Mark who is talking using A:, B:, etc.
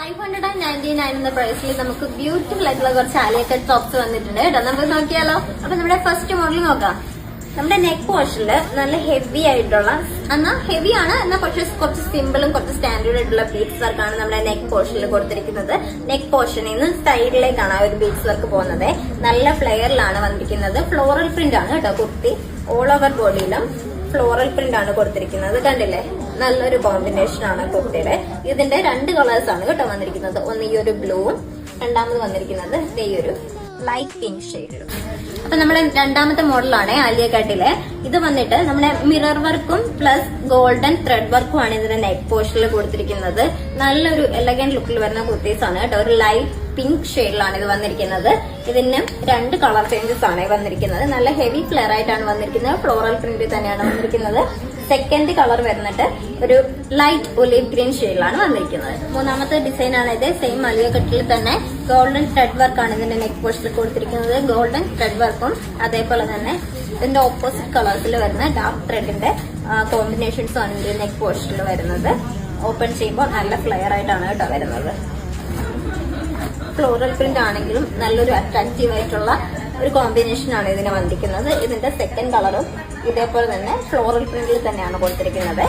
A: Five hundred and ninety nine എന്ന പ്രൈസിൽ നമുക്ക് ബ്യൂട്ടിഫുൾ ആയിട്ടുള്ള കുറച്ച് ആലിയക്കറ്റ് ടോപ്സ് വന്നിട്ടുണ്ട് കേട്ടോ. നമുക്ക് നോക്കിയാലോ? അപ്പൊ നമ്മുടെ ഫസ്റ്റ് മോഡൽ നോക്കാം. നമ്മുടെ നെക്ക് പോർഷനിൽ നല്ല ഹെവി ആയിട്ടുള്ള എന്നാൽ ഹെവി ആണ് എന്നാൽ കുറച്ച് കുറച്ച് സിമ്പിളും കുറച്ച് സ്റ്റാൻഡേർഡ് ആയിട്ടുള്ള ബീഡ്സ് വർക്കാണ് നമ്മുടെ നെക്ക് പോർഷനിൽ കൊടുത്തിരിക്കുന്നത്. നെക്ക് പോർഷനിൽ നിന്ന് സൈഡിലേക്കാണ് ആ ഒരു ബീഡ്സ് വർക്ക് പോകുന്നത്. നല്ല ഫ്ലെയറിലാണ് വന്നിരിക്കുന്നത്. ഫ്ലോറൽ പ്രിന്റ് ആണ് കേട്ടോ കുർത്തി. ഓൾ ഓവർ ബോഡിയിലും ഫ്ലോറൽ പ്രിന്റ് ആണ് കൊടുത്തിരിക്കുന്നത്. കണ്ടില്ലേ? നല്ലൊരു കോമ്പിനേഷൻ ആണ് കുർത്തിയുടെ ഇതിന്റെ രണ്ട് കളേഴ്സ് ആണ് കേട്ടോ വന്നിരിക്കുന്നത്. ഒന്ന് ഈ ഒരു ബ്ലൂ രണ്ടാമത് വന്നിരിക്കുന്നത് ഈ ഒരു ലൈറ്റ് പിങ്ക് ഷെയ്ഡിലും അപ്പൊ നമ്മുടെ രണ്ടാമത്തെ മോഡലാണ് ആലിയ കട്ടിലെ ഇത് വന്നിട്ട് നമ്മുടെ മിറർ വർക്കും പ്ലസ് ഗോൾഡൻ ത്രെഡ് വർക്കും ആണ് ഇതിന്റെ നെക്ക് പോർഷനിൽ കൊടുത്തിരിക്കുന്നത്. നല്ലൊരു എലഗന്റ് ലുക്കിൽ വരുന്ന കുർത്തീസ് ആണ് കേട്ടോ. ഒരു ലൈറ്റ് പിങ്ക് ഷെയ്ഡിലാണ് ഇത് വന്നിരിക്കുന്നത്. ഇതിന് രണ്ട് കളർ ചേഞ്ചസ് ആണ് വന്നിരിക്കുന്നത്. നല്ല ഹെവി ഫ്ലെയർ ആയിട്ടാണ് വന്നിരിക്കുന്നത്. ഫ്ലോറൽ പ്രിന്റിൽ തന്നെയാണ് വന്നിരിക്കുന്നത്. സെക്കൻഡ് കളർ വരുന്നിട്ട് ഒരു ലൈറ്റ് ഒലീവ് ഗ്രീൻ ഷെയ്ഡിലാണ് വന്നിരിക്കുന്നത്. മൂന്നാമത്തെ ഡിസൈൻ ആണ് ഇത്. സെയിം മലിയ കട്ടിൽ തന്നെ ഗോൾഡൻ ത്രെഡ് വർക്കാണ് ഇതിന്റെ നെക്ക് പോസ്റ്റിൽ കൊടുത്തിരിക്കുന്നത്. ഗോൾഡൻ ത്രെഡ് വർക്കും അതേപോലെ തന്നെ ഇതിന്റെ ഓപ്പോസിറ്റ് കളേഴ്സിൽ വരുന്ന ഡാർക്ക് ത്രെഡിന്റെ കോമ്പിനേഷൻസും ആണ് ഇതിന്റെ നെക്ക് പോസ്റ്റിൽ വരുന്നത്. ഓപ്പൺ ചെയ്യുമ്പോൾ നല്ല ഫ്ലെയർ ആയിട്ടാണ് കേട്ടോ വരുന്നത്. ഫ്ലോറൽ പ്രിന്റ് ആണെങ്കിലും നല്ലൊരു അട്രാക്റ്റീവ് ആയിട്ടുള്ള ഒരു കോമ്പിനേഷൻ ആണ് ഇതിന് വന്നിരിക്കുന്നത് ഇതിന്റെ സെക്കൻഡ് കളറും ഇതേപോലെ തന്നെ ഫ്ലോറൽ പ്രിന്റിൽ തന്നെയാണ് കൊടുത്തിരിക്കുന്നത്.